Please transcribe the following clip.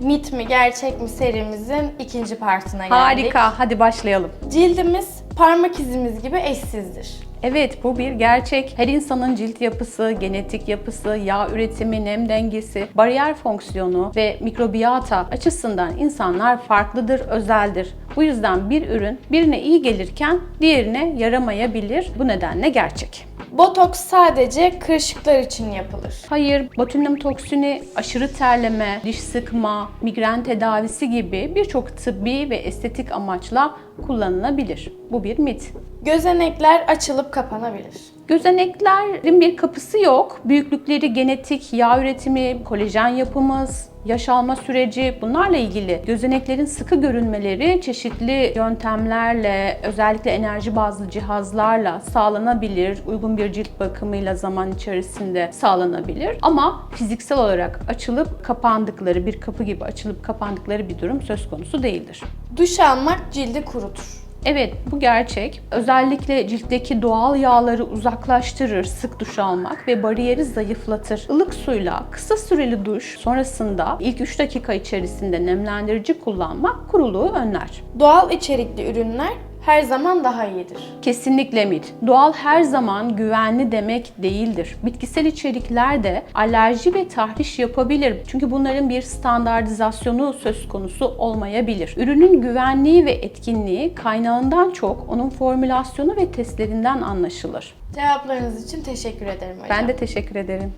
Mit mi gerçek mi serimizin ikinci partına geldik. Harika. Hadi başlayalım. Cildimiz parmak izimiz gibi eşsizdir. Evet bu bir gerçek. Her insanın cilt yapısı, genetik yapısı, yağ üretimi, nem dengesi, bariyer fonksiyonu ve mikrobiyata açısından insanlar farklıdır, özeldir. Bu yüzden bir ürün birine iyi gelirken diğerine yaramayabilir. Bu nedenle gerçek. Botoks sadece kırışıklar için yapılır. Hayır, botulinum toksini, aşırı terleme, diş sıkma, migren tedavisi gibi birçok tıbbi ve estetik amaçla kullanılabilir. Bu bir mit. Gözenekler açılıp kapanabilir. Gözeneklerin bir kapısı yok. Büyüklükleri genetik, yağ üretimi, kolajen yapımız, yaş alma süreci bunlarla ilgili. Gözeneklerin sıkı görünmeleri çeşitli yöntemlerle, özellikle enerji bazlı cihazlarla sağlanabilir. Uygun bir cilt bakımıyla zaman içerisinde sağlanabilir. Ama fiziksel olarak açılıp kapandıkları, bir kapı gibi açılıp kapandıkları bir durum söz konusu değildir. Duş almak cildi kurutur. Evet, bu gerçek. Özellikle ciltteki doğal yağları uzaklaştırır sık duş almak ve bariyeri zayıflatır. Ilık suyla kısa süreli duş sonrasında ilk 3 dakika içerisinde nemlendirici kullanmak kuruluğu önler. Doğal içerikli ürünler her zaman daha iyidir. Kesinlikle mit. Doğal her zaman güvenli demek değildir. Bitkisel içerikler de alerji ve tahriş yapabilir. Çünkü bunların bir standartizasyonu söz konusu olmayabilir. Ürünün güvenliği ve etkinliği kaynağından çok onun formülasyonu ve testlerinden anlaşılır. Cevaplarınız için teşekkür ederim hocam. Ben de teşekkür ederim.